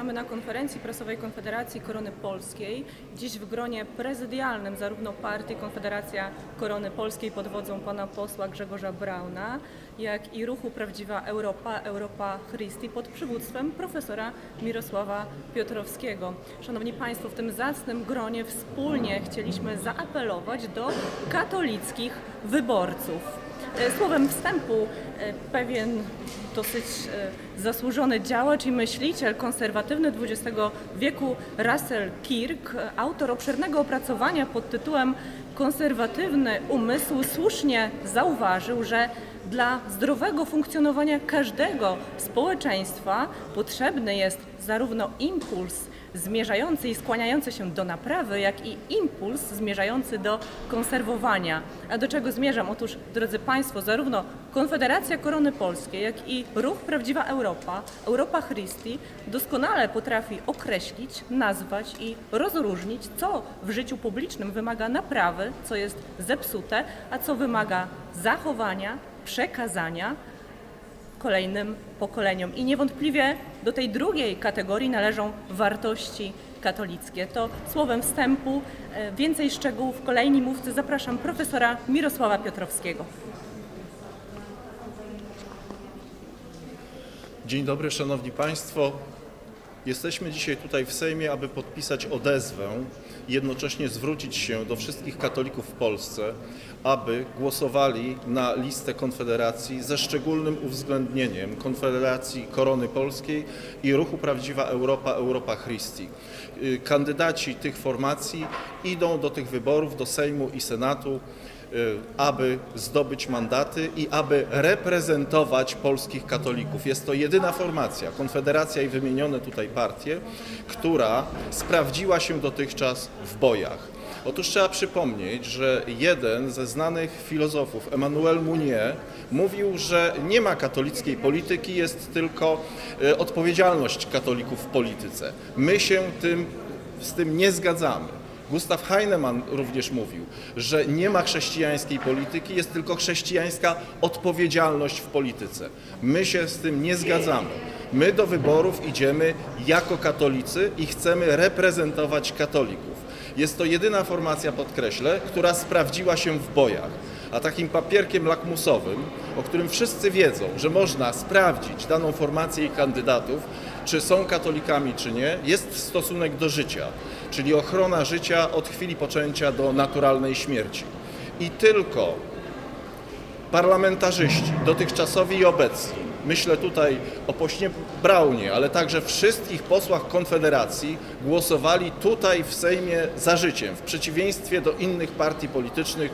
Mamy na konferencji prasowej Konfederacji Korony Polskiej, dziś w gronie prezydialnym zarówno partii Konfederacja Korony Polskiej pod wodzą pana posła Grzegorza Brauna, jak i ruchu Prawdziwa Europa, Europa Christi pod przywództwem profesora Mirosława Piotrowskiego. Szanowni Państwo, w tym zacnym gronie wspólnie chcieliśmy zaapelować do katolickich wyborców. E, Słowem wstępu e, pewien dosyć e, zasłużony działacz i myśliciel konserwatywny XX wieku Russell Kirk, autor obszernego opracowania pod tytułem Konserwatywny umysł słusznie zauważył, że dla zdrowego funkcjonowania każdego społeczeństwa potrzebny jest zarówno impuls zmierzający i skłaniający się do naprawy, jak i impuls zmierzający do konserwowania. A do czego zmierzam? Otóż, drodzy Państwo, zarówno Konfederacja Korony Polskiej, jak i Ruch Prawdziwa Europa, Europa Christi doskonale potrafi określić, nazwać i rozróżnić, co w życiu publicznym wymaga naprawy, co jest zepsute, a co wymaga zachowania, przekazania, kolejnym pokoleniom. I niewątpliwie do tej drugiej kategorii należą wartości katolickie. To słowem wstępu, e, więcej szczegółów kolejni mówcy. Zapraszam profesora Mirosława Piotrowskiego. Dzień dobry, Szanowni Państwo. Jesteśmy dzisiaj tutaj w Sejmie, aby podpisać odezwę i jednocześnie zwrócić się do wszystkich katolików w Polsce, aby głosowali na listę Konfederacji ze szczególnym uwzględnieniem Konfederacji Korony Polskiej i Ruchu Prawdziwa Europa, Europa Christi. Y, Kandydaci tych formacji idą do tych wyborów, do Sejmu i Senatu aby zdobyć mandaty i aby reprezentować polskich katolików. Jest to jedyna formacja, Konfederacja i wymienione tutaj partie, która sprawdziła się dotychczas w bojach. Otóż trzeba przypomnieć, że jeden ze znanych filozofów, Emmanuel Mounier, mówił, że nie ma katolickiej polityki, jest tylko e, odpowiedzialność katolików w polityce. My się tym, z tym nie zgadzamy. Gustav Heinemann również mówił, że nie ma chrześcijańskiej polityki, jest tylko chrześcijańska odpowiedzialność w polityce. My się z tym nie zgadzamy. My do wyborów idziemy jako katolicy i chcemy reprezentować katolików. Jest to jedyna formacja, podkreślę, która sprawdziła się w bojach. A takim papierkiem lakmusowym, o którym wszyscy wiedzą, że można sprawdzić daną formację i kandydatów, czy są katolikami, czy nie, jest stosunek do życia, czyli ochrona życia od chwili poczęcia do naturalnej śmierci. I tylko parlamentarzyści, dotychczasowi i obecni, myślę tutaj o pośnie Braunie, ale także wszystkich posłach Konfederacji, głosowali tutaj w Sejmie za życiem, w przeciwieństwie do innych partii politycznych,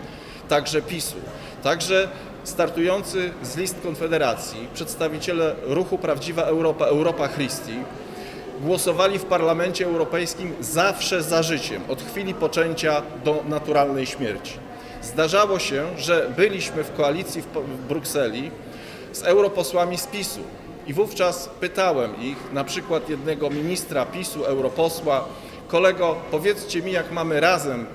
także PiSu. Także startujący z list Konfederacji, przedstawiciele ruchu Prawdziwa Europa, Europa Christi, głosowali w Parlamencie Europejskim zawsze za życiem, od chwili poczęcia do naturalnej śmierci. Zdarzało się, że byliśmy w koalicji w, Brukseli z europosłami z PiSu i wówczas pytałem ich, na przykład jednego ministra PiSu, europosła, kolego, powiedzcie mi, jak mamy razem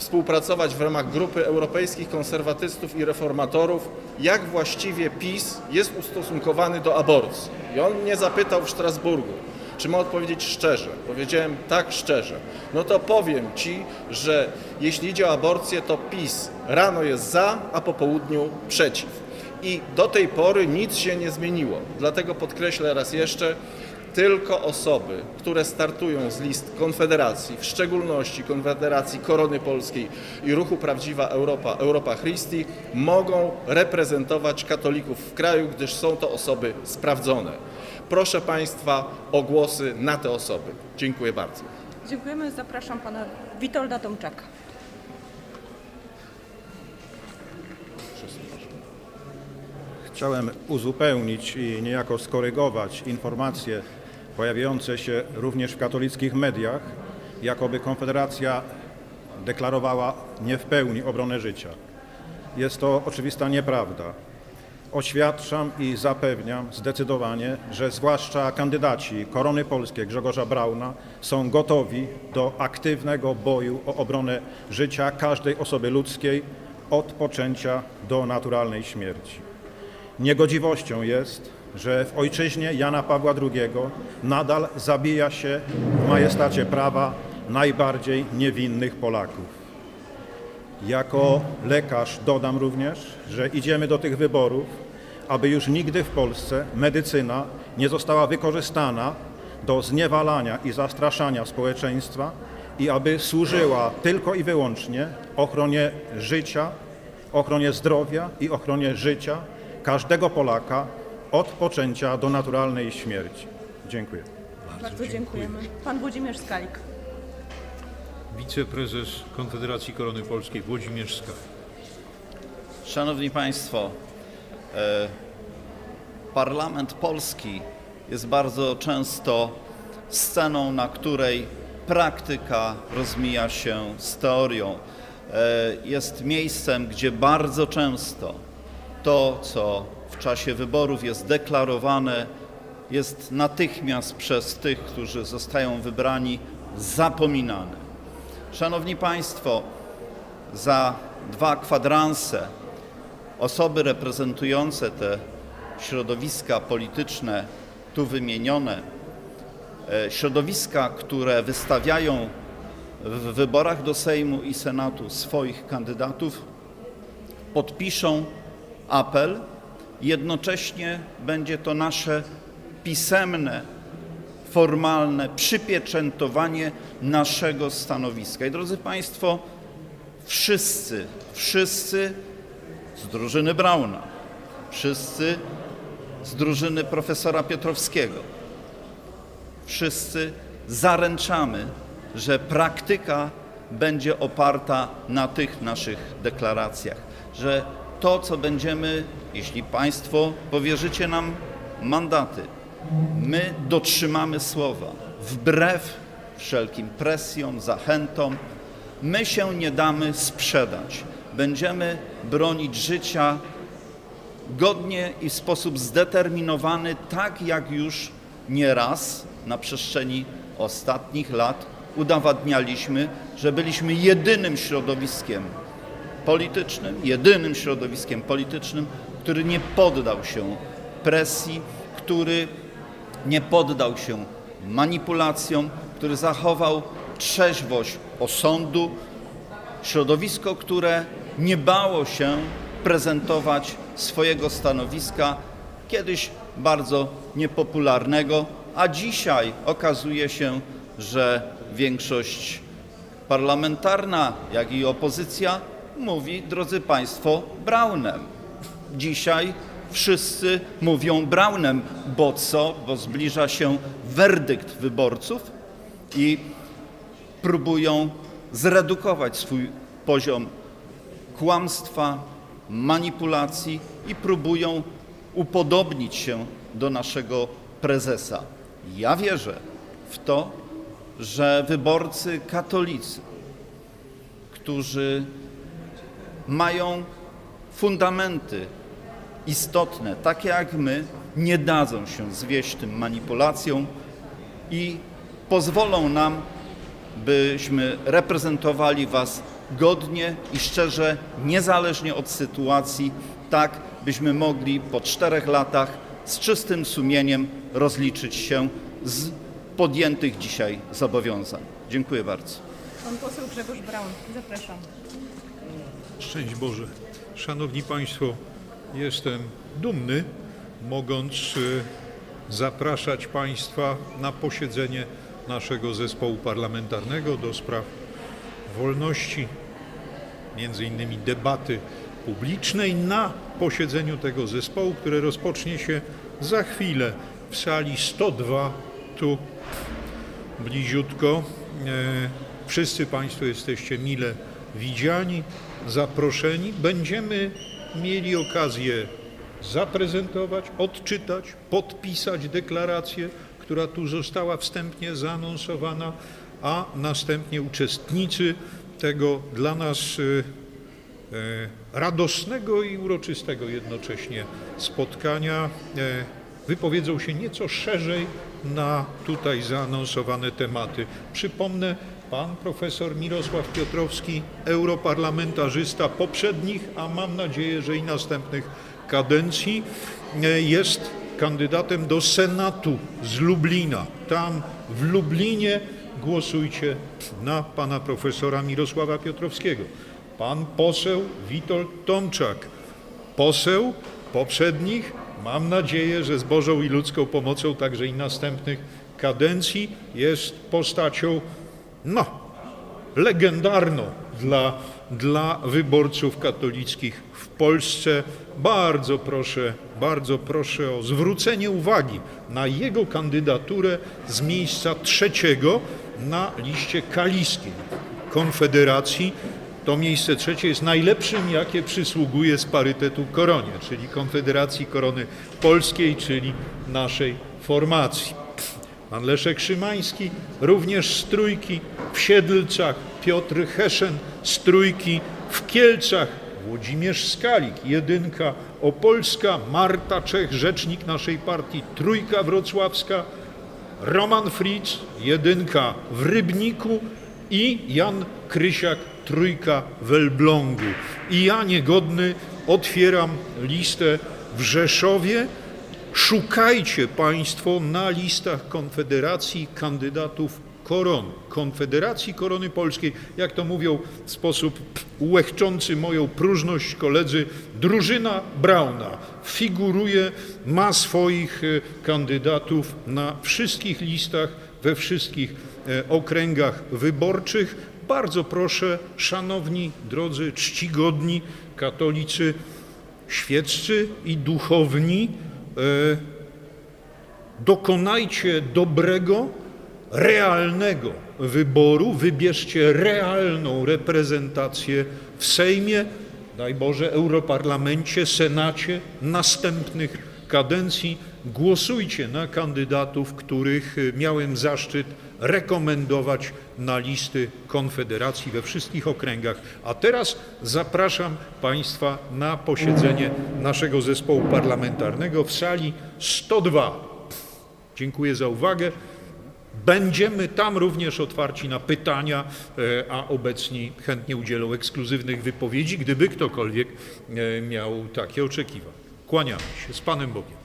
współpracować w ramach grupy europejskich konserwatystów i reformatorów, jak właściwie PiS jest ustosunkowany do aborcji. I on mnie zapytał w Strasburgu, czy ma odpowiedzieć szczerze. Powiedziałem tak szczerze. No to powiem Ci, że jeśli idzie o aborcję, to PiS rano jest za, a po południu przeciw. I do tej pory nic się nie zmieniło. Dlatego podkreślę raz jeszcze, tylko osoby, które startują z list Konfederacji, w szczególności Konfederacji Korony Polskiej i Ruchu Prawdziwa Europa, Europa Christi, mogą reprezentować katolików w kraju, gdyż są to osoby sprawdzone. Proszę Państwa o głosy na te osoby. Dziękuję bardzo. Dziękujemy. Zapraszam pana Witolda Tomczaka. Chciałem uzupełnić i niejako skorygować informacje pojawiające się również w katolickich mediach, jakoby Konfederacja deklarowała nie w pełni obronę życia. Jest to oczywista nieprawda. Oświadczam i zapewniam zdecydowanie, że zwłaszcza kandydaci Korony Polskiej Grzegorza Brauna są gotowi do aktywnego boju o obronę życia każdej osoby ludzkiej od poczęcia do naturalnej śmierci. Niegodziwością jest, że w ojczyźnie Jana Pawła II nadal zabija się w majestacie prawa najbardziej niewinnych Polaków. Jako lekarz dodam również, że idziemy do tych wyborów, aby już nigdy w Polsce medycyna nie została wykorzystana do zniewalania i zastraszania społeczeństwa i aby służyła tylko i wyłącznie ochronie życia, ochronie zdrowia i ochronie życia każdego Polaka od poczęcia do naturalnej śmierci. Dziękuję. Bardzo dziękujemy. Pan Włodzimierz Skalik. Wiceprezes Konfederacji Korony Polskiej Włodzimierz Skał. Szanowni Państwo, e, Parlament Polski jest bardzo często sceną, na której praktyka rozmija się z teorią. E, Jest miejscem, gdzie bardzo często to, co w czasie wyborów jest deklarowane, jest natychmiast przez tych, którzy zostają wybrani, zapominane. Szanowni Państwo, za dwa kwadranse osoby reprezentujące te środowiska polityczne tu wymienione, e, środowiska, które wystawiają w wyborach do Sejmu i Senatu swoich kandydatów, podpiszą apel. Jednocześnie będzie to nasze pisemne, formalne przypieczętowanie naszego stanowiska. I drodzy Państwo, wszyscy, wszyscy z drużyny Brauna, wszyscy z drużyny profesora Piotrowskiego, wszyscy zaręczamy, że praktyka będzie oparta na tych naszych deklaracjach, że to, co będziemy, jeśli Państwo powierzycie nam mandaty, my dotrzymamy słowa, wbrew wszelkim presjom, zachętom, my się nie damy sprzedać. Będziemy bronić życia godnie i w sposób zdeterminowany, tak jak już nieraz na przestrzeni ostatnich lat udowadnialiśmy, że byliśmy jedynym środowiskiem politycznym, jedynym środowiskiem politycznym, który nie poddał się presji, który nie poddał się manipulacjom, który zachował trzeźwość osądu, środowisko, które nie bało się prezentować swojego stanowiska, kiedyś bardzo niepopularnego, a dzisiaj okazuje się, że większość parlamentarna, jak i opozycja mówi, drodzy Państwo, Braunem. Dzisiaj wszyscy mówią Braunem, bo co? Bo zbliża się werdykt wyborców i próbują zredukować swój poziom kłamstwa, manipulacji i próbują upodobnić się do naszego prezesa. Ja wierzę w to, że wyborcy katolicy, którzy mają fundamenty istotne, takie jak my, nie dadzą się zwieść tym manipulacjom i pozwolą nam, byśmy reprezentowali Was godnie i szczerze, niezależnie od sytuacji, tak byśmy mogli po czterech latach z czystym sumieniem rozliczyć się z podjętych dzisiaj zobowiązań. Dziękuję bardzo. Pan poseł Grzegorz Braun. Zapraszam. Szczęść Boże. Szanowni Państwo, jestem dumny, mogąc y, zapraszać Państwa na posiedzenie naszego zespołu parlamentarnego do spraw wolności, między innymi debaty publicznej na posiedzeniu tego zespołu, które rozpocznie się za chwilę w sali 102 tu bliziutko. E, Wszyscy Państwo jesteście mile widziani, zaproszeni. Będziemy mieli okazję zaprezentować, odczytać, podpisać deklarację, która tu została wstępnie zaanonsowana, a następnie uczestnicy tego dla nas e, e, radosnego i uroczystego jednocześnie spotkania e, wypowiedzą się nieco szerzej na tutaj zaanonsowane tematy. Przypomnę, pan profesor Mirosław Piotrowski, europarlamentarzysta poprzednich, a mam nadzieję, że i następnych kadencji, e, jest kandydatem do Senatu z Lublina. Tam w Lublinie głosujcie na pana profesora Mirosława Piotrowskiego. Pan poseł Witold Tomczak, poseł poprzednich, mam nadzieję, że z Bożą i ludzką pomocą także i następnych kadencji jest postacią, no, legendarną dla, dla wyborców katolickich w Polsce. Bardzo proszę, bardzo proszę o zwrócenie uwagi na jego kandydaturę z miejsca trzeciego na liście kaliskiej Konfederacji. To miejsce trzecie jest najlepszym, jakie przysługuje z parytetu koronie, czyli Konfederacji Korony Polskiej, czyli naszej formacji. Pan Leszek Szymański, również z trójki w Siedlcach, Piotr Heszen z trójki w Kielcach, Włodzimierz Skalik, jedynka opolska, Marta Czech, rzecznik naszej partii, trójka wrocławska, Roman Fritz, jedynka w Rybniku i Jan Krysiak, trójka w Elblągu. I ja niegodny otwieram listę w Rzeszowie. Szukajcie Państwo na listach Konfederacji kandydatów korony, Konfederacji Korony Polskiej, jak to mówią w sposób łechczący moją próżność koledzy, drużyna Brauna figuruje, ma swoich e, kandydatów na wszystkich listach, we wszystkich e, okręgach wyborczych. Bardzo proszę, szanowni, drodzy, czcigodni katolicy, świeccy i duchowni, e, dokonajcie dobrego, realnego wyboru, wybierzcie realną reprezentację w Sejmie, daj Boże, Europarlamencie, Senacie następnych kadencji. Głosujcie na kandydatów, których y, miałem zaszczyt rekomendować na listy Konfederacji we wszystkich okręgach. A teraz zapraszam Państwa na posiedzenie naszego zespołu parlamentarnego w sali 102. Dziękuję za uwagę. Będziemy tam również otwarci na pytania, e, a obecni chętnie udzielą ekskluzywnych wypowiedzi, gdyby ktokolwiek e, miał takie oczekiwania. Kłaniamy się z Panem Bogiem.